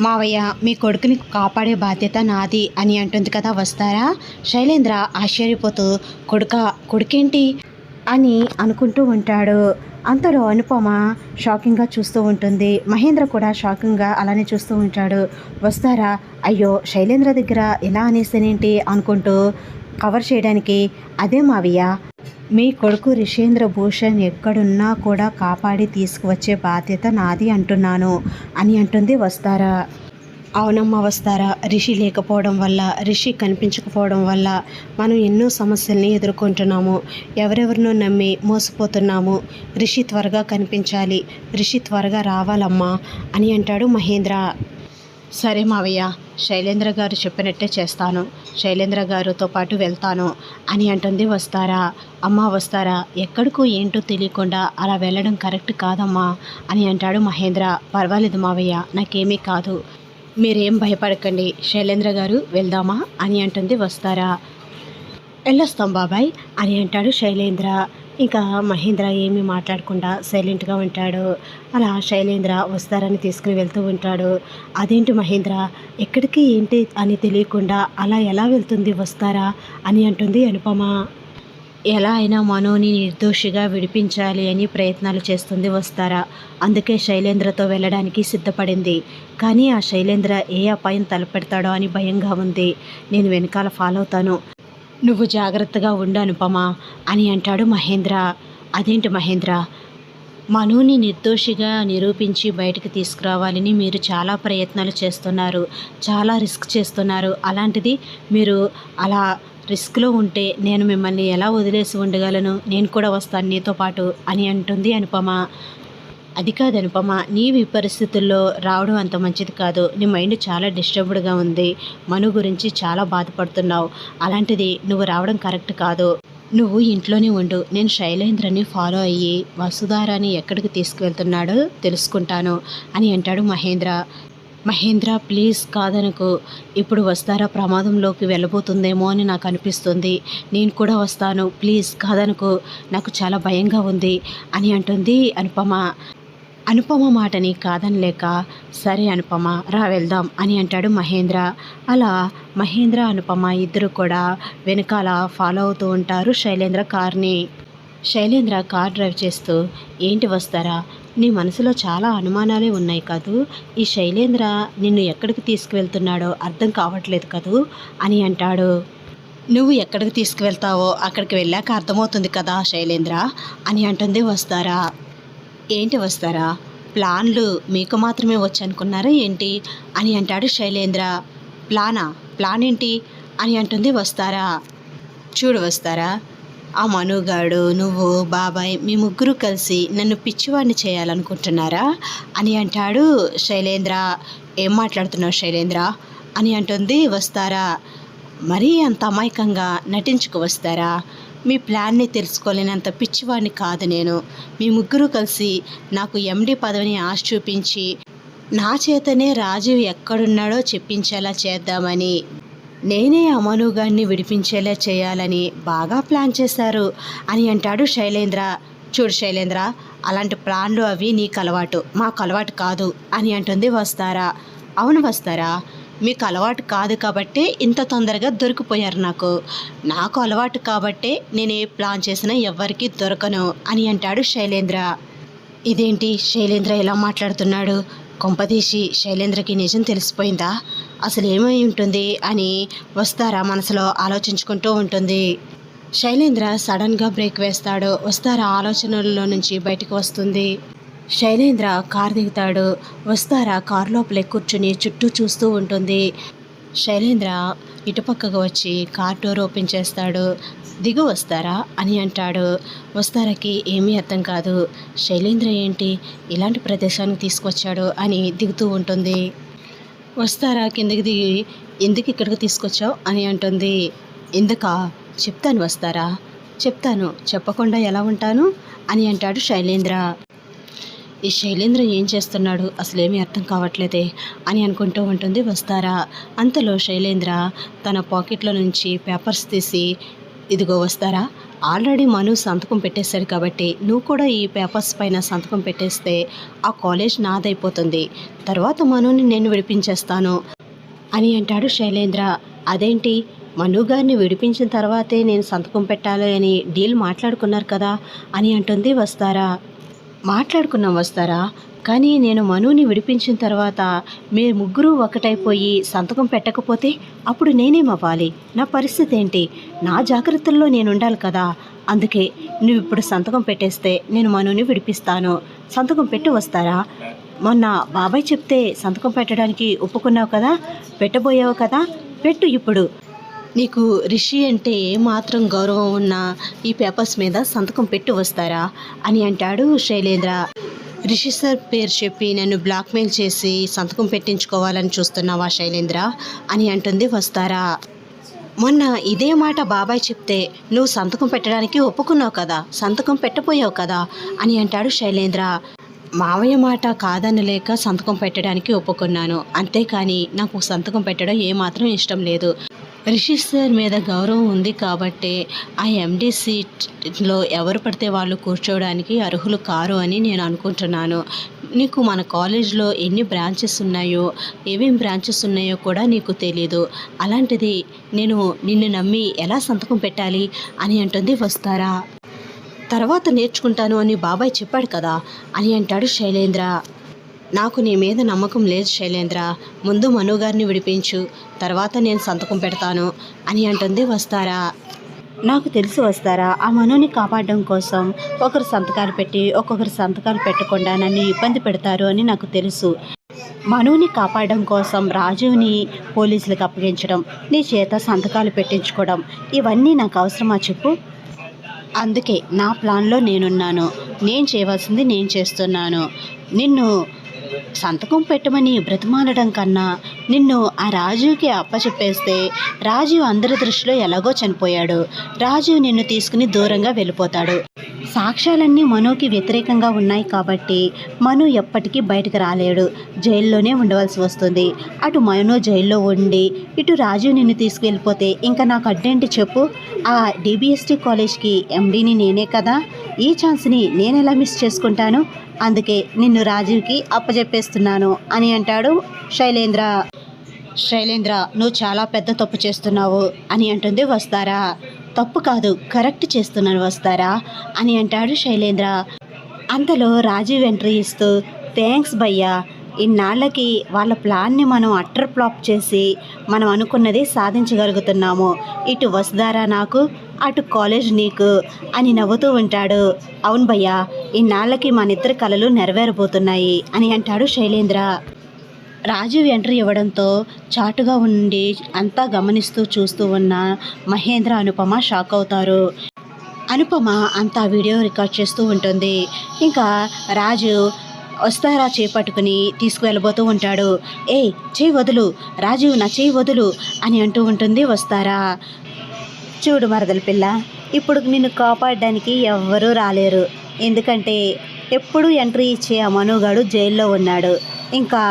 మావయ్య మీ కొడుకుని కాపాడే బాధ్యత నాది అని అంటుంది కదా వస్తారా? శైలేంద్ర ఆశ్చర్యపోతూ కొడుక కొడుకేంటి? అని అనుకుంటూ ఉంటాడు. అంతలో అనుపమ షాకింగ్గా చూస్తూ ఉంటుంది. మహేంద్ర కూడా షాకింగ్గా అలానే చూస్తూ ఉంటాడు. వస్తారా? అయ్యో శైలేంద్ర దగ్గర ఎలా అనేసేనేంటి అనుకుంటూ కవర్ చేయడానికి అదే మావయ్య మీ కొడుకు రిషేంద్ర భూషణ్ ఎక్కడున్నా కూడా కాపాడి తీసుకువచ్చే బాధ్యత నాది అంటున్నాను. అని అంటుంది వస్తారా? అవునమ్మా వస్తారా? రిషి లేకపోవడం వల్ల రిషి కనిపించకపోవడం వల్ల మనం ఎన్నో సమస్యల్ని ఎదుర్కొంటున్నాము. ఎవరెవరినో నమ్మి మోసపోతున్నాము. రిషి త్వరగా కనిపించాలి. రిషి త్వరగా రావాలమ్మా అని అంటాడు మహేంద్ర. సరే మావయ్య. శైలేంద్ర గారు చెప్పినట్టే చేస్తాను. శైలేంద్ర గారితో పాటు వెళ్తాను. అని అంటుంది వస్తారా? అమ్మ వస్తారా? ఎక్కడికో ఏంటో తెలియకుండా అలా వెళ్ళడం కరెక్ట్ కాదమ్మా అని అంటాడు మహేంద్ర. పర్వాలేదు మావయ్య నాకేమీ కాదు. మీరేం భయపడకండి. శైలేంద్ర గారు వెళ్దామా? అని అంటుంది వస్తారా? వెళ్ళొస్తాం బాబాయ్ అని అంటాడు శైలేంద్ర. ఇంకా మహేంద్ర ఏమీ మాట్లాడకుండా సైలెంట్గా ఉంటాడు. అలా శైలేంద్ర వస్తారని తీసుకుని వెళ్తూ ఉంటాడు. అదేంటి మహేంద్ర? ఎక్కడికి ఏంటి అని తెలియకుండా అలా ఎలా వెళ్తుంది వస్తారా అని అంటుంది అనుపమ. ఎలా అయినా మనోని నిర్దోషిగా విడిపించాలి అని ప్రయత్నాలు చేస్తుంది వస్తారా. అందుకే శైలేంద్రతో వెళ్ళడానికి సిద్ధపడింది. కానీ ఆ శైలేంద్ర ఏ అపాయం తలపెడతాడో అని భయంగా ఉంది. నేను వెనకాల ఫాలో అవుతాను. నువ్వు జాగ్రత్తగా ఉండు అనుపమా అని అంటాడు మహేంద్ర. అదేంటి మహేంద్ర? మనుని నిర్దోషిగా నిరూపించి బయటకు తీసుకురావాలని మీరు చాలా ప్రయత్నాలు చేస్తున్నారు చాలా రిస్క్ చేస్తున్నారు. అలాంటిది మీరు అలా రిస్క్లో ఉంటే నేను మిమ్మల్ని ఎలా వదిలేసి ఉండగలను? నేను కూడా వస్తాను నీతో పాటు అని అంటుంది అనుపమ. అది కాదు అనుపమ నీవి పరిస్థితుల్లో రావడం అంత మంచిది కాదు. నీ మైండ్ చాలా డిస్టర్బ్డ్గా ఉంది. మను గురించి చాలా బాధపడుతున్నావు. అలాంటిది నువ్వు రావడం కరెక్ట్ కాదు. నువ్వు ఇంట్లోనే ఉండు. నేను శైలేంద్రని ఫాలో అయ్యి వసుధారాని ఎక్కడికి తీసుకువెళ్తున్నాడో తెలుసుకుంటాను అని అంటాడు మహేంద్ర. మహేంద్ర ప్లీజ్ కాదనకు. ఇప్పుడు వస్తారా ప్రమాదంలోకి వెళ్ళబోతుందేమో అని నాకు అనిపిస్తుంది. నేను కూడా వస్తాను. ప్లీజ్ కాదనకు. నాకు చాలా భయంగా ఉంది అని అంటుంది అనుపమ. అనుపమ మాటని కాదనలేక సరే అనుపమ రా వెళ్దాం అని అంటాడు మహేంద్ర. అలా మహేంద్ర అనుపమ ఇద్దరు కూడా వెనకాల ఫాలో అవుతూ ఉంటారు శైలేంద్ర కార్ని. శైలేంద్ర కార్ డ్రైవ్ చేస్తూ ఏంటి వస్తారా? నీ మనసులో చాలా అనుమానాలే ఉన్నాయి కదూ? ఈ శైలేంద్ర నిన్ను ఎక్కడికి తీసుకువెళ్తున్నాడో అర్థం కావట్లేదు కదూ? అని అంటాడు. నువ్వు ఎక్కడికి తీసుకువెళ్తావో అక్కడికి వెళ్ళాక అర్థమవుతుంది కదా శైలేంద్ర అని అంటుంది వస్తారా. ఏంటి వస్తారా? ప్లాన్లు మీకు మాత్రమే వచ్చనుకున్నారా ఏంటి? అని అంటాడు శైలేంద్ర. ప్లానా? ప్లాన్ ఏంటి? అని అంటుంది వస్తారా? చూడు వస్తారా? ఆ మనుగాడు నువ్వు బాబాయ్ మీ ముగ్గురు కలిసి నన్ను పిచ్చివాడిని చేయాలనుకుంటున్నారా? అని అంటాడు శైలేంద్ర. ఏం మాట్లాడుతున్నావు శైలేంద్ర? అని అంటుంది వస్తారా? మరీ అంత అమాయకంగా నటించుకు వస్తారా? మీ ప్లాన్ని తెలుసుకోలేనంత పిచ్చివాడిని కాదు నేను. మీ ముగ్గురు కలిసి నాకు ఎండి పదవిని ఆశ చూపించి నా చేతనే రాజీవ్ ఎక్కడున్నాడో చెప్పించేలా చేద్దామని నేనే అమనుగాన్ని విడిపించేలా చేయాలని బాగా ప్లాన్ చేశారు అని అంటాడు శైలేంద్ర. చూడు శైలేంద్ర అలాంటి ప్లాన్లు అవి నీకు అలవాటు మాకు అలవాటు కాదు అని అంటుంది వస్తారా? అవును వస్తారా? మీకు అలవాటు కాదు కాబట్టే ఇంత తొందరగా దొరికిపోయారు నాకు. నాకు అలవాటు కాబట్టే నేను ఏ ప్లాన్ చేసినా ఎవ్వరికీ దొరకను అని అంటాడు శైలేంద్ర. ఇదేంటి? శైలేంద్ర ఎలా మాట్లాడుతున్నాడు? కొంపదీసి శైలేంద్రకి నిజం తెలిసిపోయిందా? అసలు ఏమై ఉంటుంది అని వస్తారా మనసులో ఆలోచించుకుంటూ ఉంటుంది. శైలేంద్ర సడన్గా బ్రేక్ వేస్తాడు. వస్తారా ఆలోచనల్లో నుంచి బయటకు వస్తుంది. శైలేంద్ర కార్ దిగుతాడు. వస్తారా కార్ లోపలే కూర్చుని చుట్టూ చూస్తూ ఉంటుంది. శైలేంద్ర ఇటుపక్కకు వచ్చి కార్ డోర్ ఓపెన్ చేస్తాడు. దిగు వస్తారా అని అంటాడు. వస్తారాకి ఏమీ అర్థం కాదు. శైలేంద్ర ఏంటి? ఇలాంటి ప్రదేశానికి తీసుకొచ్చాడు అని దిగుతూ ఉంటుంది. వస్తారా కిందకి దిగి? ఎందుకు ఇక్కడికి తీసుకొచ్చావు అని అంటుంది. ఎందుకా? చెప్తాను వస్తారా? చెప్తాను. చెప్పకుండా ఎలా ఉంటాను? అని అంటాడు శైలేంద్ర. ఈ శైలేంద్ర ఏం చేస్తున్నాడు? అసలేమీ అర్థం కావట్లేదే అని అనుకుంటూ ఉంటుంది వస్తారా? అంతలో శైలేంద్ర తన పాకెట్లో నుంచి పేపర్స్ తీసి ఇదిగో వస్తారా? ఆల్రెడీ మను సంతకం పెట్టేశాడు కాబట్టి నువ్వు కూడా ఈ పేపర్స్ పైన సంతకం పెట్టేస్తే ఆ కాలేజ్ నాదైపోతుంది. తర్వాత మనుని నేను విడిపించేస్తాను అని అంటాడు శైలేంద్ర. అదేంటి? మను గారిని విడిపించిన తర్వాతే నేను సంతకం పెట్టాలి అని డీల్ మాట్లాడుకున్నారు కదా అని అంటుంది వస్తారా? మాట్లాడుకున్నాం వస్తారా? కానీ నేను మనుని విడిపించిన తర్వాత మీరు ముగ్గురు ఒకటైపోయి సంతకం పెట్టకపోతే అప్పుడు నేనేమవ్వాలి? నా పరిస్థితి ఏంటి? నా జాగ్రత్తల్లో నేను ఉండాలి కదా. అందుకే నువ్వు ఇప్పుడు సంతకం పెట్టేస్తే నేను మనుని విడిపిస్తాను. సంతకం పెట్టి వస్తారా? మొన్న బాబాయ్ చెప్తే సంతకం పెట్టడానికి ఒప్పుకున్నావు కదా? పెట్టబోయావు కదా? పెట్టు ఇప్పుడు. నీకు రిషి అంటే ఏమాత్రం గౌరవం ఉన్నా ఈ పేపర్స్ మీద సంతకం పెట్టి వస్తారా? అని అంటాడు శైలేంద్ర. రిషి సార్ పేరు చెప్పి నన్ను బ్లాక్మెయిల్ చేసి సంతకం పెట్టించుకోవాలని చూస్తున్నావా శైలేంద్ర? అని అంటుంది వస్తారా? మొన్న ఇదే మాట బాబాయ్ చెప్తే నువ్వు సంతకం పెట్టడానికి ఒప్పుకున్నావు కదా సంతకం పెట్టపోయావు కదా అని అంటాడు శైలేంద్ర. మావయ్య మాట కాదనలేక సంతకం పెట్టడానికి ఒప్పుకున్నాను. అంతేకాని నాకు సంతకం పెట్టడం ఏమాత్రం ఇష్టం లేదు. రిషి సార్ మీద గౌరవం ఉంది కాబట్టే ఆ ఎండీ సీట్లో ఎవరు పడితే వాళ్ళు కూర్చోవడానికి అర్హులు కారు అని నేను అనుకుంటున్నాను. నీకు మన కాలేజ్లో ఎన్ని బ్రాంచెస్ ఉన్నాయో ఏమేం బ్రాంచెస్ ఉన్నాయో కూడా నీకు తెలీదు. అలాంటిది నేను నిన్ను నమ్మి ఎలా సంతకం పెట్టాలి అని అంటుంది వస్తారా? తర్వాత నేర్చుకుంటాను అని బాబాయ్ చెప్పాడు కదా అని అంటాడు శైలేంద్ర. నాకు నీ మీద నమ్మకం లేదు శైలేంద్ర. ముందు మనుగారిని విడిపించు. తర్వాత నేను సంతకం పెడతాను అని అంటుంది వస్తారా? నాకు తెలిసి వస్తారా ఆ మనుని కాపాడడం కోసం ఒకరు సంతకాలు పెట్టి ఒక్కొక్కరు సంతకాలు పెట్టకుండా నన్ను ఇబ్బంది పెడతారు అని నాకు తెలుసు. మనుని కాపాడడం కోసం రాజుని పోలీసులకు అప్పగించడం నీ చేత సంతకాలు పెట్టించుకోవడం ఇవన్నీ నాకు అవసరమా చెప్పు? అందుకే నా ప్లాన్లో నేనున్నాను. నేను చేయవలసింది నేను చేస్తున్నాను. నిన్ను సంతకం పెట్టమని బ్రతిమాలడం కన్నా నిన్ను ఆ రాజుకి అప్పచెప్పేస్తే రాజు అందరి దృష్టిలో ఎలాగో చనిపోయాడు. రాజు నిన్ను తీసుకుని దూరంగా వెళ్ళిపోతాడు. సాక్ష్యాలన్నీ మనుకి వ్యతిరేకంగా ఉన్నాయి కాబట్టి మను ఎప్పటికీ బయటకు రాలేడు. జైల్లోనే ఉండవలసి వస్తుంది. అటు మను జైల్లో ఉండి ఇటు రాజు నిన్ను తీసుకువెళ్ళిపోతే ఇంకా నాకు అడ్డేంటి చెప్పు? ఆ డిబిఎస్టీ కాలేజ్కి ఎండీని నేనే కదా? ఈ ఛాన్స్ని నేను ఎలా మిస్ చేసుకుంటాను? అందుకే నిన్ను రాజీవ్కి అప్పచెప్పేస్తున్నాను అని అంటాడు శైలేంద్ర. శైలేంద్ర నువ్వు చాలా పెద్ద తప్పు చేస్తున్నావు అని అంటుంది వస్తారా? తప్పు కాదు కరెక్ట్ చేస్తున్నాను వస్తారా? అని అంటాడు శైలేంద్ర. అంతలో రాజీవ్ ఎంట్రీ ఇస్తూ థ్యాంక్స్ భయ్యా ఇన్నాళ్ళకి వాళ్ళ ప్లాన్ని మనం అట్టర్ ఫ్లాప్ చేసి మనం అనుకున్నది సాధించగలుగుతున్నాము. ఇటు వసుదారా నాకు? అటు కాలేజ్ నీకు అని నవ్వుతూ ఉంటాడు. అవును భయ్యా ఇన్నాళ్ళకి మన ఇద్దరి కలలు నెరవేరబోతున్నాయి అని అంటాడు శైలేంద్ర. రాజీవ్ ఎంట్రీ ఇవ్వడంతో చాటుగా ఉండి అంతా గమనిస్తూ చూస్తూ ఉన్న మహేంద్ర అనుపమ షాక్ అవుతారు. అనుపమ అంతా వీడియో రికార్డ్ చేస్తూ ఉంటుంది. ఇంకా రాజు వస్తారా చేపట్టుకుని తీసుకువెళ్ళబోతూ ఉంటాడు. ఏ చేయి వదులు రాజు నా చేయి వదులు అని అంటూ ఉంటుంది వస్తారా. చూడు మరదల పిల్ల ఇప్పుడు నిన్ను కాపాడడానికి ఎవ్వరూ రాలేరు. ఎందుకంటే ఎప్పుడు ఎంట్రీ ఇచ్చే ఆ మనుగాడు జైల్లో ఉన్నాడు. ఇంకా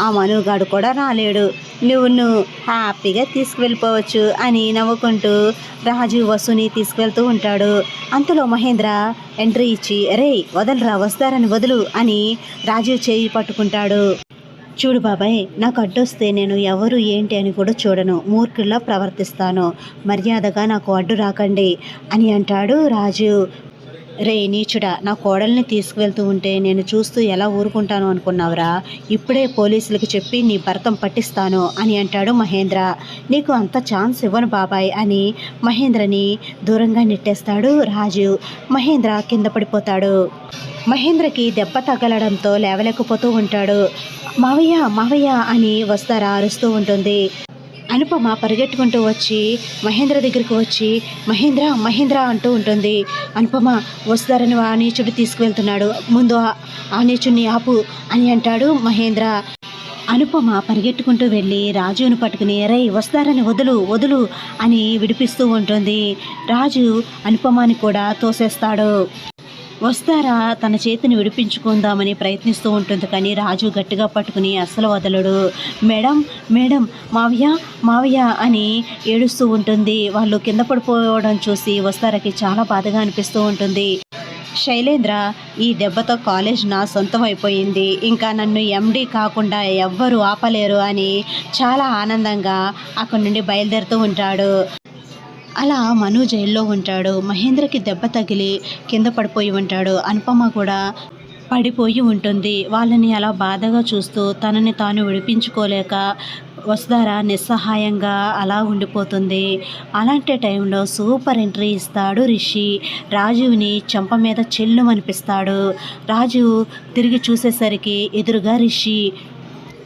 ఆ మనుగాడు కూడా రాలేడు. నువ్వు నువ్వు హ్యాపీగా తీసుకువెళ్ళిపోవచ్చు అని నవ్వుకుంటూ రాజు వసుని తీసుకువెళ్తూ ఉంటాడు. అంతలో మహేంద్ర ఎంట్రీ ఇచ్చి రే వదలరా వస్తారని వదులు అని రాజు చేయి పట్టుకుంటాడు. చూడు బాబాయ్ నాకు అడ్డొస్తే నేను ఎవరు ఏంటి అని కూడా చూడను. మూర్ఖుల్లా ప్రవర్తిస్తాను. మర్యాదగా నాకు అడ్డు రాకండి అని అంటాడు రాజు. రే నీచుడా నా కోడల్ని తీసుకువెళ్తూ ఉంటే నేను చూస్తూ ఎలా ఊరుకుంటాను అనుకున్నావురా? ఇప్పుడే పోలీసులకు చెప్పి నీ భర్తం పట్టిస్తాను అని అంటాడు మహేంద్ర. నీకు అంత ఛాన్స్ ఇవ్వను బాబాయ్ అని మహేంద్రని దూరంగా నెట్టేస్తాడు రాజు. మహేంద్ర కింద పడిపోతాడు. మహేంద్రకి దెబ్బ తగలడంతో లేవలేకపోతూ ఉంటాడు. మావయ్య మావయ్య అని వస్తారా అరుస్తూ ఉంటుంది. అనుపమ పరిగెట్టుకుంటూ వచ్చి మహేంద్ర దగ్గరికి వచ్చి మహేంద్ర మహేంద్ర అంటూ ఉంటుంది. అనుపమ వస్తారని ఆ నీచుడు తీసుకువెళ్తున్నాడు. ముందు ఆ- నీచుడిని ఆపు అని అంటాడు మహేంద్ర. అనుపమ పరిగెట్టుకుంటూ వెళ్ళి రాజును పట్టుకుని రై వస్తారని వదులు వదులు అని విడిపిస్తూ ఉంటుంది. రాజు అనుపమని కూడా తోసేస్తాడు. వస్తారా? తన చేతిని విడిపించుకుందామని ప్రయత్నిస్తూ ఉంటుంది కానీ రాజు గట్టిగా పట్టుకుని అస్సలు వదలడు. మేడం మేడం మావయ్య మావయ్య అని ఏడుస్తూ ఉంటుంది. వాళ్ళు కింద పడిపోవడం చూసి వస్తారకి చాలా బాధగా అనిపిస్తూ ఉంటుంది. శైలేంద్ర ఈ దెబ్బతో కాలేజ్ నా సొంతం అయిపోయింది. ఇంకా నన్ను ఎండీ కాకుండా ఎవ్వరు ఆపలేరు అని చాలా ఆనందంగా అక్కడి నుండి బయలుదేరుతూ ఉంటాడు. అలా మను జైల్లో ఉంటాడు మహేంద్రకి దెబ్బ తగిలి కింద పడిపోయి ఉంటాడు అనుపమ కూడా పడిపోయి ఉంటుంది. వాళ్ళని అలా బాధగా చూస్తూ తనని తాను విడిపించుకోలేక వసుధార నిస్సహాయంగా అలా ఉండిపోతుంది. అలాంటి టైంలో సూపర్ ఎంట్రీ ఇస్తాడు రిషి. రాజుని చెంప మీద చెల్లు అనిపిస్తాడు. రాజు తిరిగి చూసేసరికి ఎదురుగా రిషి.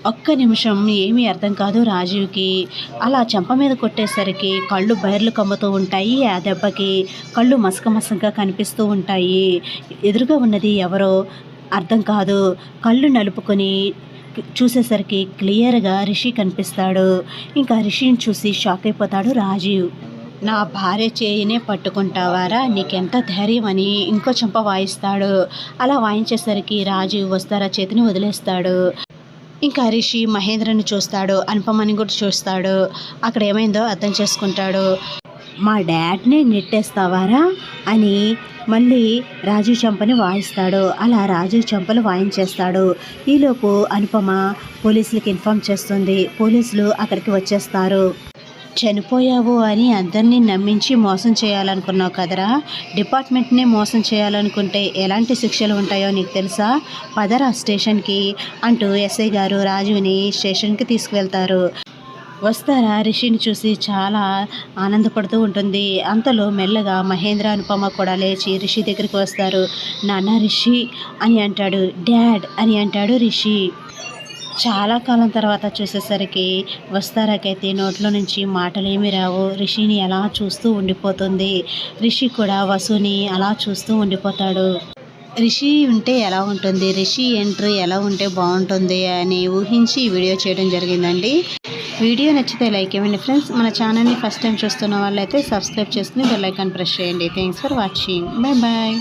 ఒక్క నిమిషం ఏమీ అర్థం కాదు రాజీవ్కి. అలా చెంప మీద కొట్టేసరికి కళ్ళు బయర్లు కమ్ముతూ ఉంటాయి ఆ దెబ్బకి. కళ్ళు మసక మసకగా కనిపిస్తూ ఉంటాయి. ఎదురుగా ఉన్నది ఎవరో అర్థం కాదు. కళ్ళు నలుపుకొని చూసేసరికి క్లియర్గా రిషి కనిపిస్తాడు. ఇంకా రిషిని చూసి షాక్ అయిపోతాడు రాజీవ్. నా భార్య చేయినే పట్టుకుంటావారా? నీకెంత ధైర్యం అని ఇంకో చెంప వాయిస్తాడు. అలా వాయించేసరికి రాజీవ్ వస్తారా చేతిని వదిలేస్తాడు. ఇంకా హరీషి మహేంద్రని చూస్తాడు అనుపమని కూడా చూస్తాడు. అక్కడ ఏమైందో అర్థం చేసుకుంటాడు. మా డాడ్ని నెట్టేస్తావారా? అని మళ్ళీ రాజు చెంపని వాయిస్తాడు. అలా రాజు చెంపలు వాయించేస్తాడు. ఈలోపు అనుపమ పోలీసులకు ఇన్ఫామ్ చేస్తుంది. పోలీసులు అక్కడికి వచ్చేస్తారు. చనిపోయావు అని అందరినీ నమ్మించి మోసం చేయాలనుకున్నావు కదరా? డిపార్ట్మెంట్నే మోసం చేయాలనుకుంటే ఎలాంటి శిక్షలు ఉంటాయో నీకు తెలుసా? పదరా స్టేషన్కి అంటూ ఎస్ఐ గారు రాజుని స్టేషన్కి తీసుకువెళ్తారు. వస్తారా? రిషిని చూసి చాలా ఆనందపడుతూ ఉంటుంది. అంతలో మెల్లగా మహేంద్ర అనుపమ కూడా లేచి రిషి దగ్గరికి వస్తారు. నాన్న రిషి అని అంటాడు. డాడ్ అని అంటాడు రిషి. చాలా కాలం తర్వాత చూసేసరికి వస్తారాకైతే నోట్లో నుంచి మాటలు ఏమి రావు. రిషిని అలా చూస్తూ ఉండిపోతుంది? రిషి కూడా వసుని అలా చూస్తూ ఉండిపోతాడు. రిషి ఉంటే ఎలా ఉంటుంది? రిషి ఎంట్రీ ఎలా ఉంటే బాగుంటుంది అని ఊహించి వీడియో చేయడం జరిగిందండి. వీడియో నచ్చితే లైక్ ఇవ్వండి ఫ్రెండ్స్. మన ఛానల్ని ఫస్ట్ టైం చూస్తున్న వాళ్ళైతే సబ్స్క్రైబ్ చేసుకుని బెల్ ఐకాన్ ప్రెస్ చేయండి. Thanks for watching. Bye bye